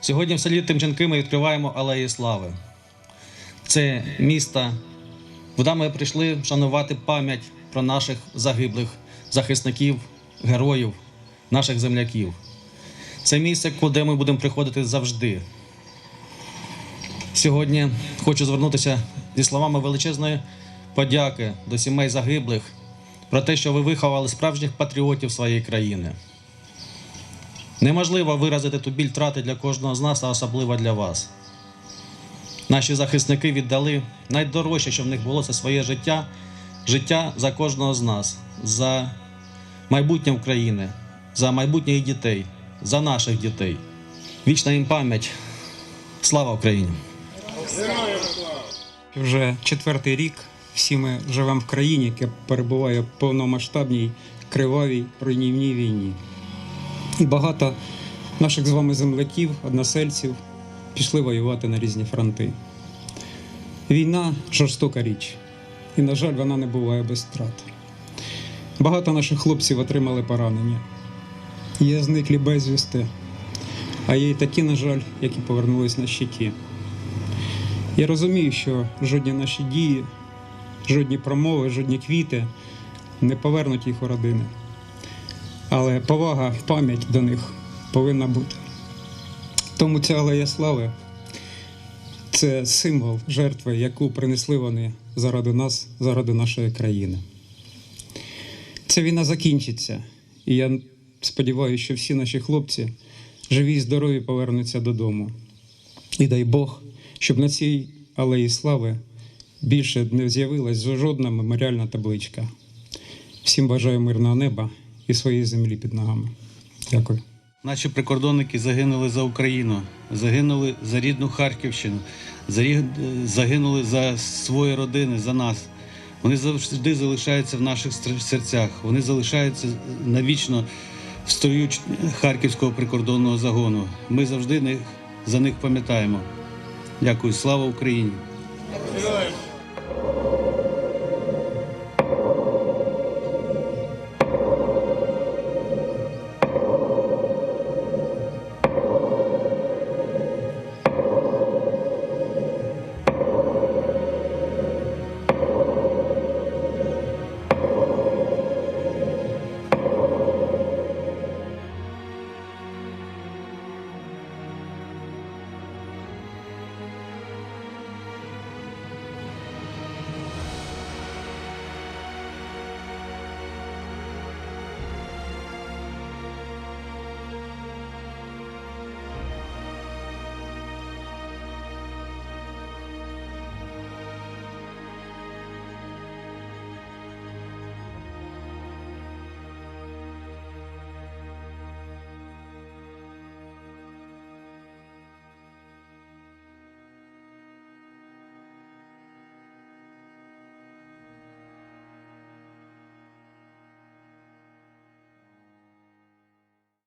Сьогодні в селі Тимченки ми відкриваємо алеї слави. Це місто, куди ми прийшли вшанувати пам'ять про наших загиблих захисників, героїв, наших земляків. Це місце, куди ми будемо приходити завжди. Сьогодні хочу звернутися зі словами величезної подяки до сімей загиблих про те, що ви виховали справжніх патріотів своєї країни. Неможливо виразити ту біль втрати для кожного з нас, а особливо для вас. Наші захисники віддали найдорожче, що в них було, це своє життя, життя за кожного з нас, за майбутнє України, за майбутнє дітей, за наших дітей. Вічна їм пам'ять. Слава Україні! Вже четвертий рік всі ми живемо в країні, яка перебуває в повномасштабній кривавій руйнівній війні. І багато наших з вами земляків, односельців пішли воювати на різні фронти. Війна жорстока річ, і, на жаль, вона не буває без втрат. Багато наших хлопців отримали поранення. Є зниклі безвісти, а є й такі, на жаль, які повернулись на щиті. Я розумію, що жодні наші дії, жодні промови, жодні квіти не повернуть їх у родини. Але повага, пам'ять до них повинна бути. Тому ця алея слави це символ жертви, яку принесли вони заради нас, заради нашої країни. Ця війна закінчиться, і я сподіваюся, що всі наші хлопці живі і здорові повернуться додому. І дай Бог, щоб на цій алеї слави більше не з'явилась жодна меморіальна табличка. Всім бажаю мирного неба і своєї землі під ногами. Дякую. Наші прикордонники загинули за Україну, загинули за рідну Харківщину, загинули за свої родини, за нас. Вони завжди залишаються в наших серцях. Вони залишаються навічно в строю Харківського прикордонного загону. Ми завжди за них пам'ятаємо. Дякую, слава Україні!